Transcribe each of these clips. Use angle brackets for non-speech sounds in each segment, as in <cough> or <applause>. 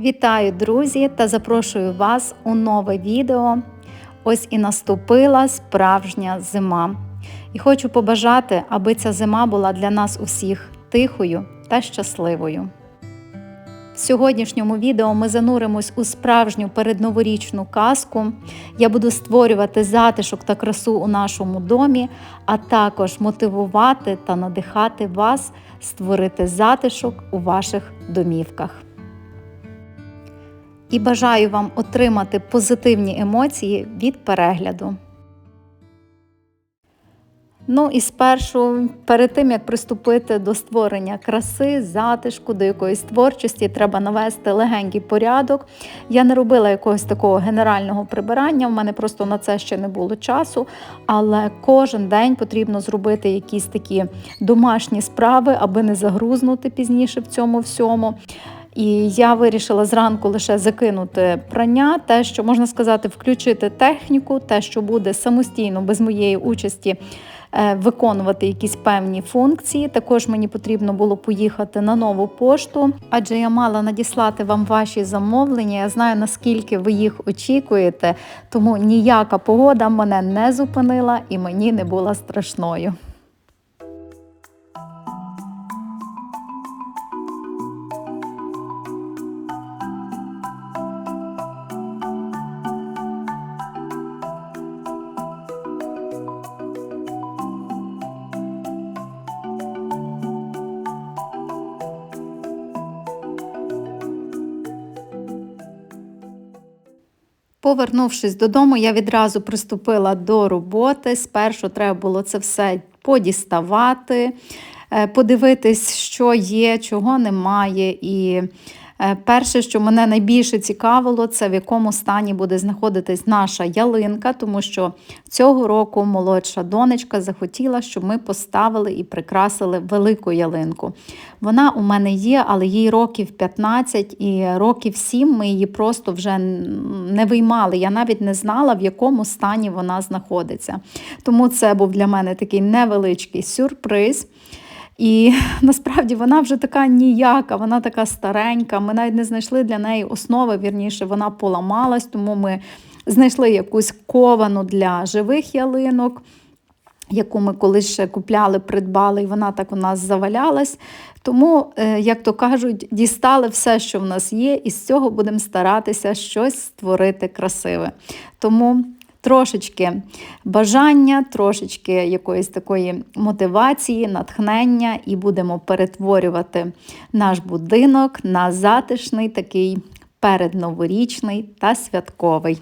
Вітаю, друзі, та запрошую вас у нове відео. Ось і наступила справжня зима. І хочу побажати, аби ця зима була для нас усіх тихою та щасливою. В сьогоднішньому відео ми зануримось у справжню передноворічну казку. Я буду створювати затишок та красу у нашому домі, а також мотивувати та надихати вас створити затишок у ваших домівках. І бажаю вам отримати позитивні емоції від перегляду. Ну і спершу, перед тим як приступити до створення краси, затишку, до якоїсь творчості, треба навести легенький порядок. Я не робила якогось такого генерального прибирання, в мене просто на це ще не було часу. Але кожен день потрібно зробити якісь такі домашні справи, аби не загрузнути пізніше в цьому всьому. І я вирішила зранку лише закинути прання, те, що можна сказати, включити техніку, те, що буде самостійно без моєї участі. Е, виконувати якісь певні функції. Також мені потрібно було поїхати на нову пошту, адже я мала надіслати вам ваші замовлення. Я знаю, наскільки ви їх очікуєте, тому ніяка погода мене не зупинила і мені не була страшною. Повернувшись додому, я відразу приступила до роботи. Спершу треба було це все подіставати, е, подивитись, що є, чого немає. І перше, що мене найбільше цікавило, це в якому стані буде знаходитись наша ялинка, тому що цього року молодша донечка захотіла, щоб ми поставили і прикрасили велику ялинку. Вона у мене є, але їй років 15 і років 7 ми її просто вже не виймали. Я навіть не знала, в якому стані вона знаходиться. Тому це був для мене такий невеличкий сюрприз. І <laughs> насправді вона вже така ніяка, вона така старенька. Ми навіть не знайшли для неї основи, вірніше, вона поламалась, тому ми знайшли якусь ковану для живих ялинок. Яку ми колись ще купляли, придбали, і вона так у нас завалялась. Тому, е, як то кажуть, дістали все, що в нас є, і з цього будемо старатися щось створити красиве. Тому трошечки бажання, трошечки якоїсь такої мотивації, натхнення, і будемо перетворювати наш будинок на затишний, такий передноворічний та святковий.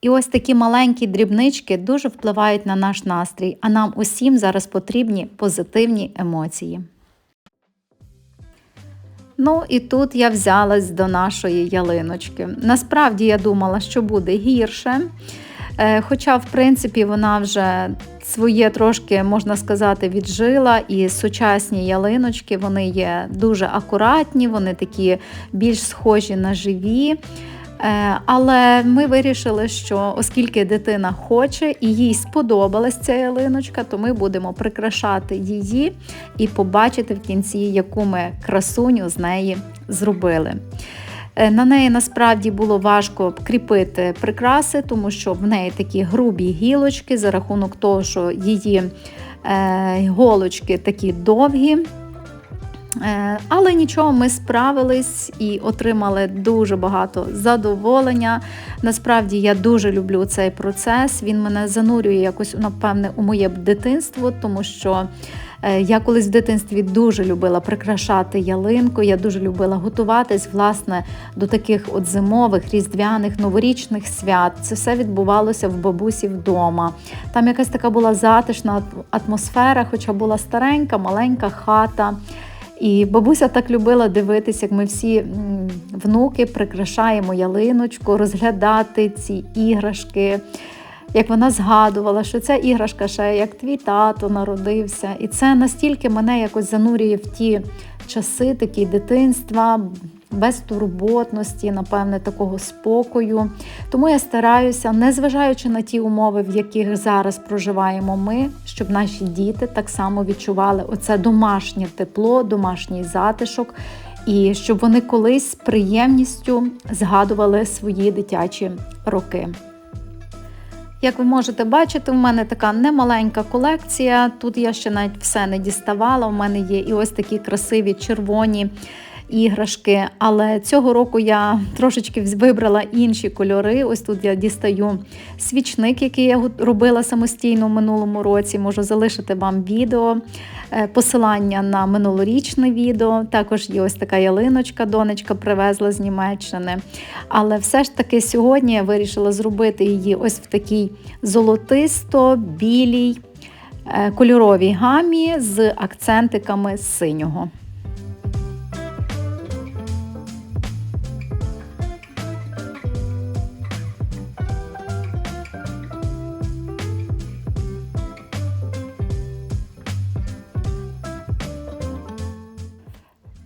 І ось такі маленькі дрібнички дуже впливають на наш настрій, а нам усім зараз потрібні позитивні емоції. Ну і тут я взялась до нашої ялиночки. Насправді я думала, що буде гірше. Е, хоча, в принципі, вона вже своє трошки, можна сказати, віджила, і сучасні ялиночки вони є дуже акуратні, вони такі більш схожі на живі. Е, але ми вирішили, що оскільки дитина хоче і їй сподобалась ця ялиночка, то ми будемо прикрашати її і побачити в кінці, яку ми красуню з неї зробили. Е, на неї насправді було важко кріпити прикраси, тому що в неї такі грубі гілочки за рахунок того, що її е, голочки такі довгі. Е, але нічого, ми справились і отримали дуже багато задоволення. Насправді я дуже люблю цей процес. Він мене занурює якось, напевне, у моє дитинство, тому що я колись в дитинстві дуже любила прикрашати ялинку, я дуже любила готуватись власне до таких от зимових, різдвяних, новорічних свят. Це все відбувалося в бабусі вдома. Там якась така була затишна атмосфера, хоча була старенька, маленька хата. І бабуся так любила дивитися, як ми всі внуки прикрашаємо ялиночку, розглядати ці іграшки як вона згадувала, що ця іграшка ще як твій тато народився. І це настільки мене якось занурює в ті часи, такі дитинства, безтурботності, напевне, такого спокою. Тому я стараюся, незважаючи на ті умови, в яких зараз проживаємо ми, щоб наші діти так само відчували оце домашнє тепло, домашній затишок. і щоб вони колись з приємністю згадували свої дитячі роки. Як ви можете бачити, у мене така немаленька колекція. Тут я ще навіть все не діставала. У мене є і ось такі красиві червоні іграшки. Але цього року я трошечки вибрала інші кольори. Ось тут я дістаю свічник, який я робила самостійно в минулому році. Можу залишити вам відео, е, посилання на минулорічне відео. Також є ось така ялиночка, донечка привезла з Німеччини. Але все ж таки сьогодні я вирішила зробити її ось в такій золотисто-білій е, кольоровій гамі з акцентиками синього.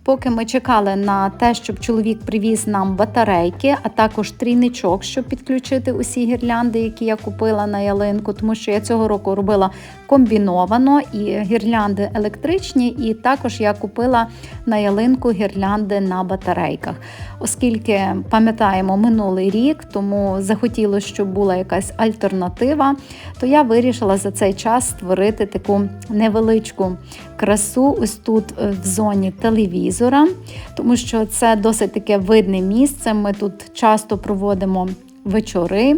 Поки ми чекали на те, щоб чоловік привіз нам батарейки, а також трійничок, щоб підключити усі гірлянди, які я купила на ялинку, тому що я цього року робила комбіновано і гірлянди електричні, і також я купила на ялинку гірлянди на батарейках. Оскільки пам'ятаємо минулий рік, тому захотілося, щоб була якась альтернатива, то я вирішила за цей час створити таку невеличку красу ось тут е, в зоні телевізора, тому що це досить таке видне місце. Ми тут часто проводимо вечори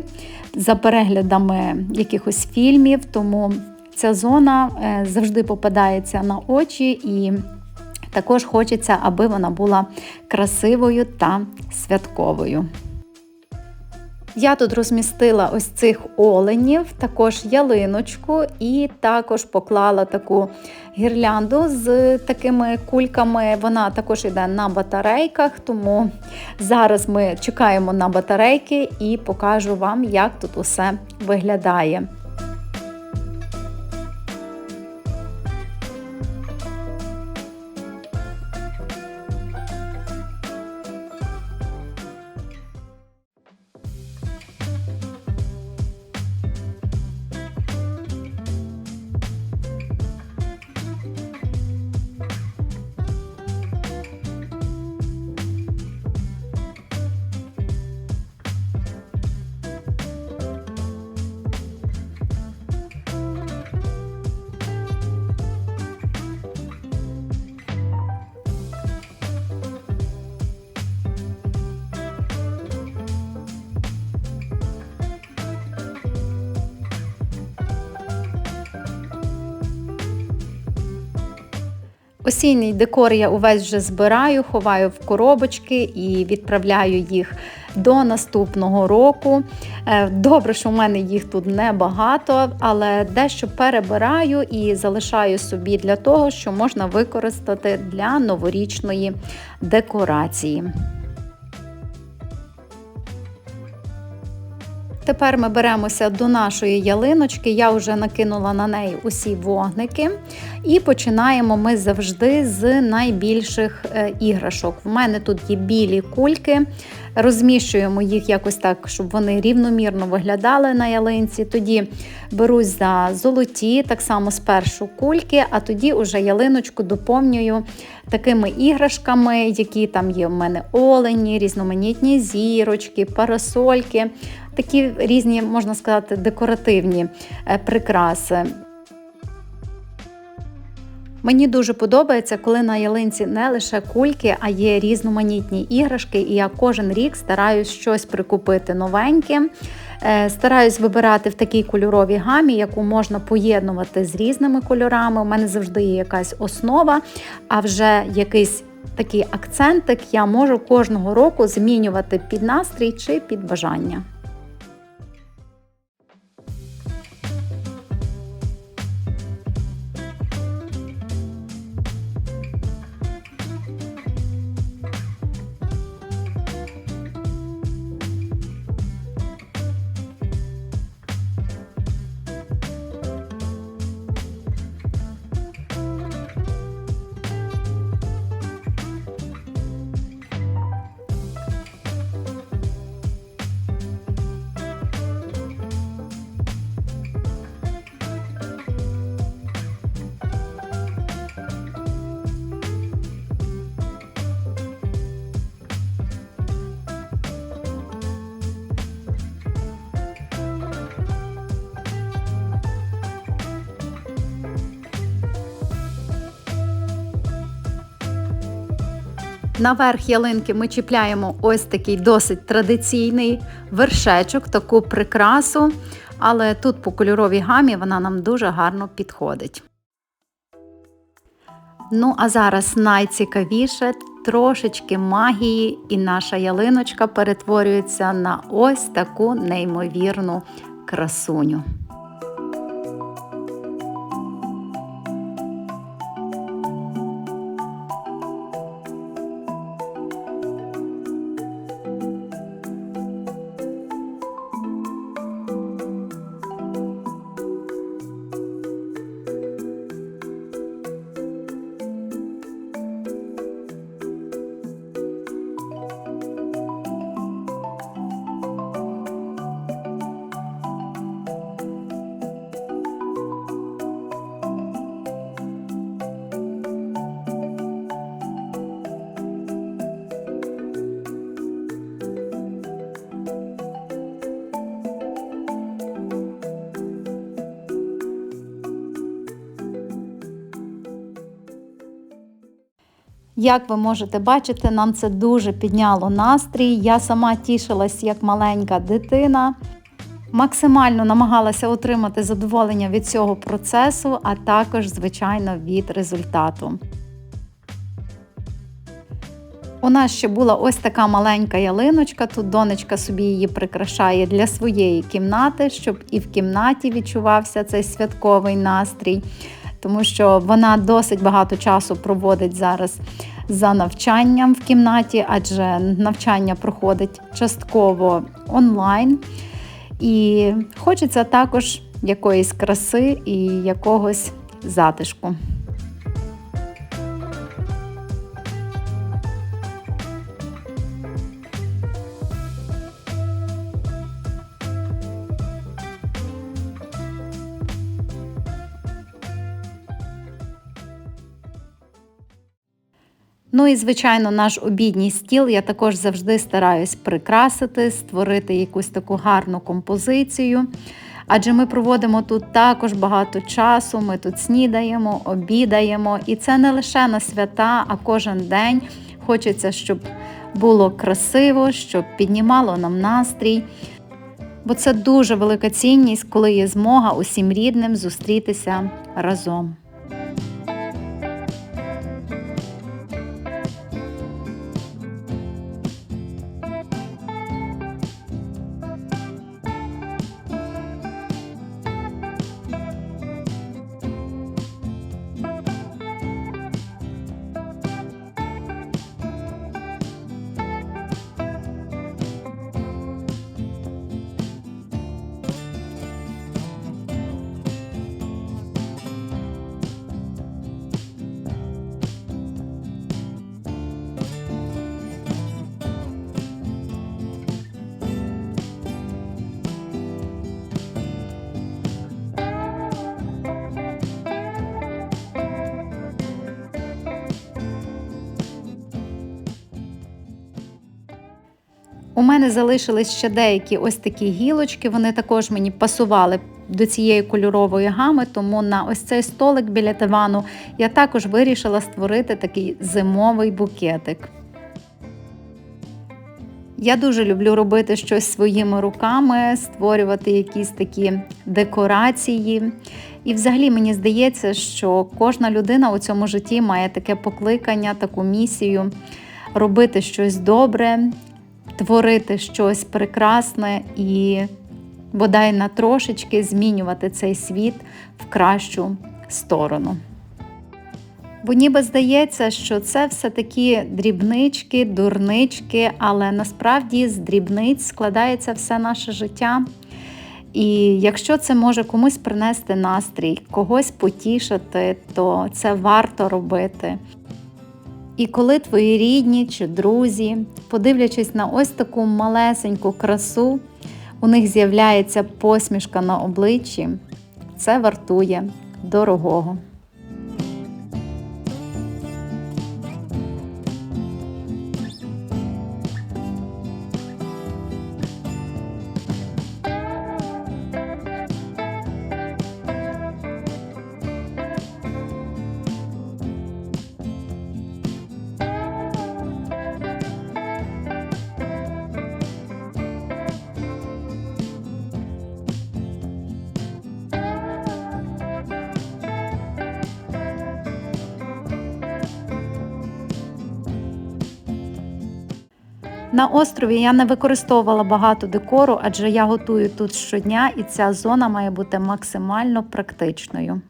за переглядами якихось фільмів, тому ця зона е, завжди попадається на очі і. Також хочеться, аби вона була красивою та святковою. Я тут розмістила ось цих оленів, також ялиночку, і також поклала таку гірлянду з такими кульками. Вона також йде на батарейках, тому зараз ми чекаємо на батарейки і покажу вам, як тут усе виглядає. Осінній декор я увесь вже збираю, ховаю в коробочки і відправляю їх до наступного року. Е, добре, що в мене їх тут небагато, але дещо перебираю і залишаю собі для того, що можна використати для новорічної декорації. Тепер ми беремося до нашої ялиночки, я вже накинула на неї усі вогники. І починаємо ми завжди з найбільших е, іграшок. В мене тут є білі кульки, розміщуємо їх якось так, щоб вони рівномірно виглядали на ялинці. Тоді берусь за золоті, так само спершу кульки, а тоді уже ялиночку доповнюю такими іграшками, які там є в мене олені, різноманітні зірочки, парасольки такі різні, можна сказати, декоративні е, прикраси. Мені дуже подобається, коли на ялинці не лише кульки, а є різноманітні іграшки, і я кожен рік стараюсь щось прикупити новеньке. Е, стараюсь вибирати в такій кольоровій гамі, яку можна поєднувати з різними кольорами. У мене завжди є якась основа, а вже якийсь такий акцентик я можу кожного року змінювати під настрій чи під бажання. Наверх ялинки ми чіпляємо ось такий досить традиційний вершечок, таку прикрасу, але тут по кольоровій гамі вона нам дуже гарно підходить. Ну, а зараз найцікавіше трошечки магії, і наша ялиночка перетворюється на ось таку неймовірну красуню. Як ви можете бачити, нам це дуже підняло настрій. Я сама тішилась як маленька дитина. Максимально намагалася отримати задоволення від цього процесу, а також, звичайно, від результату. У нас ще була ось така маленька ялиночка. Тут донечка собі її прикрашає для своєї кімнати, щоб і в кімнаті відчувався цей святковий настрій тому що вона досить багато часу проводить зараз за навчанням в кімнаті, адже навчання проходить частково онлайн. І хочеться також якоїсь краси і якогось затишку. Ну і, звичайно, наш обідній стіл я також завжди стараюсь прикрасити, створити якусь таку гарну композицію. Адже ми проводимо тут також багато часу, ми тут снідаємо, обідаємо. І це не лише на свята, а кожен день хочеться, щоб було красиво, щоб піднімало нам настрій. Бо це дуже велика цінність, коли є змога усім рідним зустрітися разом. У мене залишились ще деякі ось такі гілочки, вони також мені пасували до цієї кольорової гами, тому на ось цей столик біля дивану я також вирішила створити такий зимовий букетик. Я дуже люблю робити щось своїми руками, створювати якісь такі декорації. І взагалі мені здається, що кожна людина у цьому житті має таке покликання, таку місію робити щось добре, творити щось прекрасне і бодай на трошечки змінювати цей світ в кращу сторону. Бо ніби здається, що це все такі дрібнички, дурнички, але насправді з дрібниць складається все наше життя. І якщо це може комусь принести настрій, когось потішити, то це варто робити. І коли твої рідні чи друзі, подивлячись на ось таку малесеньку красу, у них з'являється посмішка на обличчі, це вартує дорогого. На острові я не використовувала багато декору, адже я готую тут щодня, і ця зона має бути максимально практичною.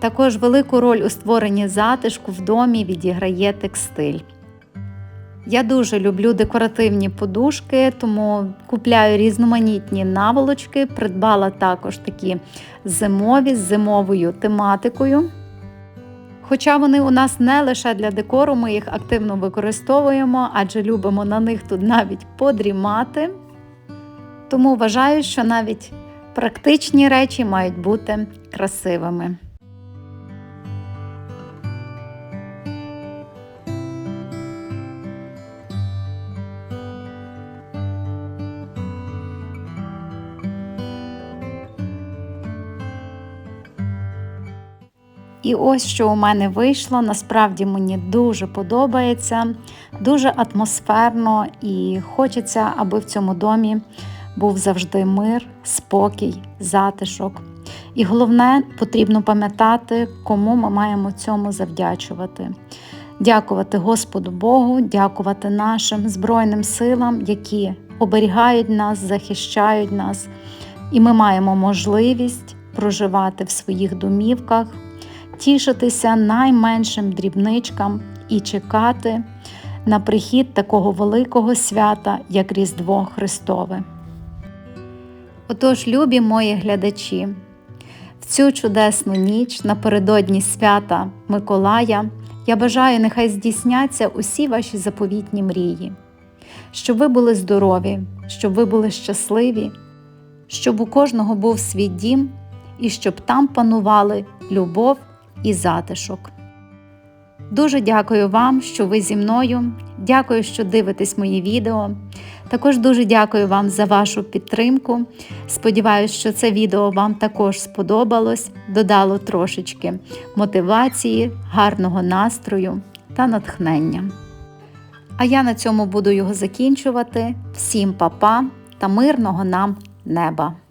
Також велику роль у створенні затишку в домі відіграє текстиль. Я дуже люблю декоративні подушки, тому купляю різноманітні наволочки, придбала також такі зимові з зимовою тематикою. Хоча вони у нас не лише для декору, ми їх активно використовуємо, адже любимо на них тут навіть подрімати. Тому вважаю, що навіть практичні речі мають бути красивими. І ось що у мене вийшло. Насправді мені дуже подобається, дуже атмосферно і хочеться, аби в цьому домі був завжди мир, спокій, затишок. І головне, потрібно пам'ятати, кому ми маємо цьому завдячувати. Дякувати Господу Богу, дякувати нашим Збройним силам, які оберігають нас, захищають нас, і ми маємо можливість проживати в своїх домівках тішитися найменшим дрібничкам і чекати на прихід такого великого свята, як Різдво Христове. Отож, любі мої глядачі, в цю чудесну ніч напередодні свята Миколая я бажаю, нехай здійсняться усі ваші заповітні мрії, щоб ви були здорові, щоб ви були щасливі, щоб у кожного був свій дім і щоб там панували любов і затишок. Дуже дякую вам, що ви зі мною. Дякую, що дивитесь мої відео. Також дуже дякую вам за вашу підтримку. Сподіваюсь, що це відео вам також сподобалось, додало трошечки мотивації, гарного настрою та натхнення. А я на цьому буду його закінчувати. Всім па-па та мирного нам неба!